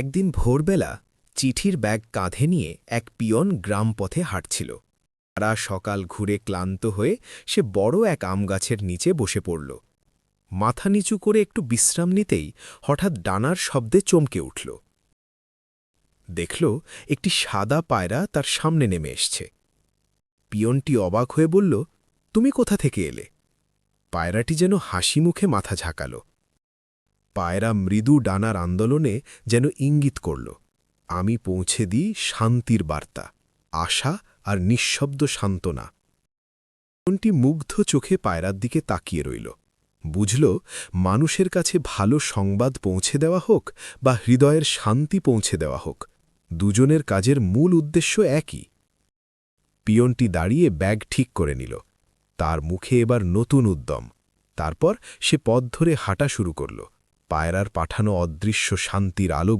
একদিন ভোরবেলা চিঠির ব্যাগ কাঁধে নিয়ে এক পিয়ন গ্রাম পথে হাঁটছিল। সারা সকাল ঘুরে ক্লান্ত হয়ে সে বড় এক আম গাছের নিচে বসে পড়ল। মাথা নিচু করে একটু বিশ্রাম নিতেই হঠাৎ ডানার শব্দে চমকে উঠল। দেখল একটি সাদা পায়রা তার সামনে নেমে এসছে। পিয়নটি অবাক হয়ে বলল, তুমি কোথা থেকে এলে? পায়রাটি যেন হাসি মুখে মাথা ঝাঁকাল। পায়রা মৃদু ডানার আন্দোলনে যেন ইঙ্গিত করল। আমি পৌঁছে দিই শান্তির বার্তা, আশা আর নিঃশব্দ সান্ত্বনা। মনটি মুগ্ধ চোখে পায়রার দিকে তাকিয়ে রইল। বুঝল, মানুষের কাছে ভালো সংবাদ পৌঁছে দেওয়া হোক বা হৃদয়ের শান্তি পৌঁছে দেওয়া হোক, দুজনের কাজের মূল উদ্দেশ্য একই। পিয়নটি দাঁড়িয়ে ব্যাগ ঠিক করে নিল। তার মুখে এবার নতুন উদ্যম। তারপর সে পথ ধরে হাঁটা শুরু করল। পায়রার পাঠানো অদৃশ্য শান্তির আলো